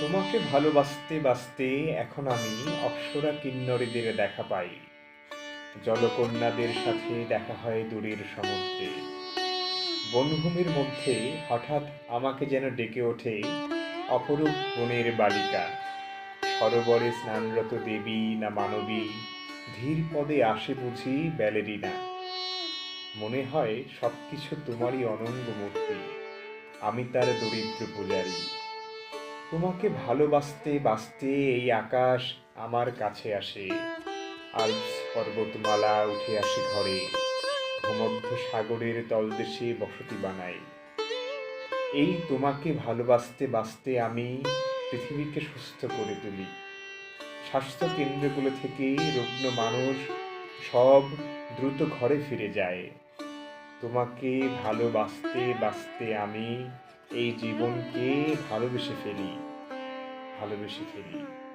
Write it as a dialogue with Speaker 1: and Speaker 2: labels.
Speaker 1: তোমাকে ভালোবাসতে বাসতে এখন আমি অপ্সরা কিন্নরীদের দেখা পাই। জলকন্যাদের সাথে দেখা হয় দূরের সমুদ্রে। বনভূমির মধ্যে হঠাৎ আমাকে যেন ডেকে ওঠে অপরূপ বনের বালিকা। সরোবরে স্নানরত দেবী না মানবী, ধীর পদে আসে বুঝি ব্যালেরিনা মনে হয় সবকিছু তোমারই অনঙ্গ মূর্তি। আমি তার দরিদ্র পূজারী। তোমাকে ভালোবাসতে বাসতে এই আকাশ আমার কাছে আসে। আলপস পর্বতমালা উঠে আসে ঘরে। ভূমধ্য সাগরের তলদেশে বসতি বানাই এই তোমাকে ভালোবাসতে বাসতে আমি পৃথিবীকে সুস্থ করে তুলি। স্বাস্থ্য কেন্দ্রগুলো থেকে রুগ্ন মানুষ সব দ্রুত ঘরে ফিরে যায়। তোমাকে ভালোবাসতে বাসতে আমি এই জীবনকে ভালোবেসে ফেলি ভালোবেসে ফেলি।